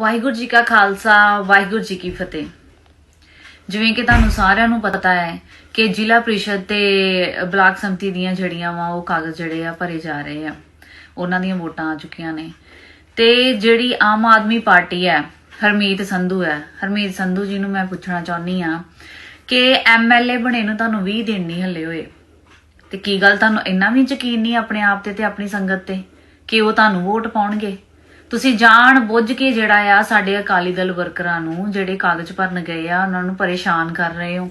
ਵਾਹਿਗੁਰੂ ਜੀ ਕਾ ਖਾਲਸਾ, ਵਾਹਿਗੁਰੂ ਜੀ ਕੀ ਫਤਿਹ। ਜਿਵੇਂ ਕਿ ਤੁਹਾਨੂੰ ਸਾਰਿਆਂ ਨੂੰ ਪਤਾ ਹੈ ਕਿ ਜ਼ਿਲ੍ਹਾ ਪ੍ਰੀਸ਼ਦ ਤੇ ਬਲਾਕ ਸੰਮਤੀ ਦੀਆਂ ਜਿਹੜੀਆਂ ਵਾ, ਉਹ ਕਾਗਜ਼ ਜਿਹੜੇ ਆ ਭਰੇ ਜਾ ਰਹੇ ਆ। ਉਹਨਾਂ ਦੀਆਂ ਵੋਟਾਂ ਆ ਚੁੱਕੀਆਂ ਨੇ। ਤੇ ਜਿਹੜੀ ਆਮ ਆਦਮੀ ਪਾਰਟੀ ਹੈ, ਹਰਮੀਤ ਸੰਧੂ ਹੈ, ਹਰਮੀਤ ਸੰਧੂ ਜੀ ਨੂੰ ਮੈਂ ਪੁੱਛਣਾ ਚਾਹੁੰਦੀ ਆ ਕਿ ਐਮਐਲਏ ਬਣੇ ਨੂੰ ਤੁਹਾਨੂੰ 20 ਦਿਨ ਨਹੀਂ ਹੱਲੇ ਹੋਏ। ਤੇ ਕੀ ਗੱਲ ਤੁਹਾਨੂੰ ਇੰਨਾ ਵੀ ਯਕੀਨ ਨਹੀਂ ਆਪਣੇ ਆਪ ਤੇ ਤੇ ਆਪਣੀ ਸੰਗਤ ਤੇ ਕਿ ਉਹ ਤੁਹਾਨੂੰ ਵੋਟ ਪਾਉਣਗੇ? ਤੁਸੀਂ ਜਾਣ ਬੁੱਝ ਕੇ ਜਿਹੜਾ ਆ ਸਾਡੇ ਅਕਾਲੀ ਦਲ ਵਰਕਰਾਂ ਨੂੰ ਜਿਹੜੇ ਕਾਗਜ਼ ਭਰਨ ਗਏ ਆ, ਉਹਨਾਂ ਨੂੰ ਪਰੇਸ਼ਾਨ ਕਰ ਰਹੇ ਹੋ?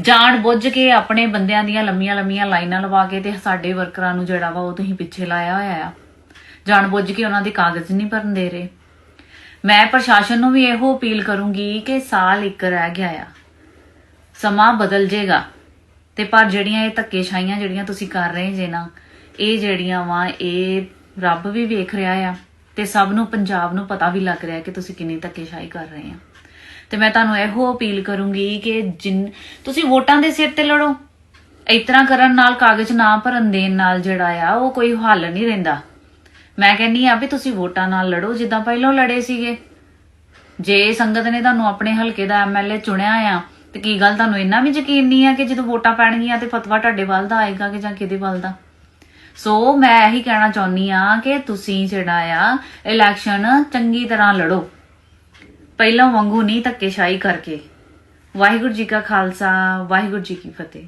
ਜਾਣ ਬੁੱਝ ਕੇ ਆਪਣੇ ਬੰਦਿਆਂ ਦੀਆਂ ਲੰਮੀਆਂ ਲੰਮੀਆਂ ਲਾਈਨਾਂ ਲਵਾ ਕੇ ਤੇ ਸਾਡੇ ਵਰਕਰਾਂ ਨੂੰ ਜਿਹੜਾ ਵਾ ਉਹ ਤੁਸੀਂ ਪਿੱਛੇ ਲਾਇਆ ਹੋਇਆ ਆ। ਜਾਣ ਬੁੱਝ ਕੇ ਉਹਨਾਂ ਦੇ ਕਾਗਜ਼ ਨਹੀਂ ਭਰਨ ਦੇ ਰਹੇ। ਮੈਂ ਪ੍ਰਸ਼ਾਸਨ ਨੂੰ ਵੀ ਇਹੋ ਅਪੀਲ ਕਰੂੰਗੀ ਕਿ ਸਾਲ ਇੱਕ ਰਹਿ ਗਿਆ ਆ। ਸਮਾਂ ਬਦਲ ਜੇਗਾ। ਤੇ ਪਰ ਜਿਹੜੀਆਂ ਇਹ ਧੱਕੇਸ਼ਾਹੀਆਂ ਜਿਹੜੀਆਂ ਤੁਸੀਂ ਕਰ ਰਹੇ ਜੇ ਨਾ, ਇਹ ਜਿਹੜੀਆਂ ਵਾ, ਇਹ ਰੱਬ ਵੀ ਵੇਖ ਰਿਹਾ ਆ। ਤੇ ਸਭ ਨੂੰ, ਪੰਜਾਬ ਨੂੰ ਪਤਾ ਵੀ ਲੱਗ ਰਿਹਾ ਕਿ ਤੁਸੀਂ ਕਿੰਨੀ ਧੱਕੇਸ਼ਾਹੀ ਕਰ ਰਹੇ ਆ। ਤੇ ਮੈਂ ਤੁਹਾਨੂੰ ਇਹੋ ਅਪੀਲ ਕਰੂੰਗੀ ਕਿ ਜਿਨ, ਤੁਸੀਂ ਵੋਟਾਂ ਦੇ ਸਿਰ ਤੇ ਲੜੋ। ਇਸ ਕਰਨ ਨਾਲ ਕਾਗਜ਼ ਨਾ ਭਰਨ ਦੇਣ ਨਾਲ ਜਿਹੜਾ ਆ, ਉਹ ਕੋਈ ਹੱਲ ਨਹੀਂ ਰਹਿੰਦਾ। ਮੈਂ ਕਹਿੰਨੀ ਆ ਵੀ ਤੁਸੀਂ ਵੋਟਾਂ ਨਾਲ ਲੜੋ, ਜਿੱਦਾਂ ਪਹਿਲਾਂ ਲੜੇ ਸੀਗੇ। ਜੇ ਸੰਗਤ ਨੇ ਤੁਹਾਨੂੰ ਆਪਣੇ ਹਲਕੇ ਦਾ ਐਮਐਲਏ ਚੁਣਿਆ ਆ, ਤੇ ਕੀ ਗੱਲ ਤੁਹਾਨੂੰ ਇੰਨਾ ਵੀ ਯਕੀਨ ਨਹੀਂ ਆ ਕਿ ਜਦੋਂ ਵੋਟਾਂ ਪੈਣਗੀਆਂ ਤੇ ਫਤਵਾ ਤੁਹਾਡੇ ਵੱਲ ਦਾ ਆਏਗਾ ਕਿ ਜਾਂ ਕਿਹਦੇ ਵੱਲ ਦਾ? ਸੋ ਮੈਂ ਇਹੀ ਕਹਿਣਾ ਚਾਹੁੰਨੀ ਆ ਕਿ ਤੁਸੀਂ ਜਿਹੜਾ ਆ ਇਲੈਕਸ਼ਨ ਚੰਗੀ ਤਰ੍ਹਾਂ ਲੜੋ। ਪਹਿਲਾਂ ਵਾਂਗੂ ਨਹੀਂ ਧੱਕੇਸ਼ਾਹੀ ਕਰਕੇ। ਵਾਹਿਗੁਰੂ ਜੀ ਕਾ ਖਾਲਸਾ, ਵਾਹਿਗੁਰੂ ਜੀ ਕੀ ਫਤਿਹ।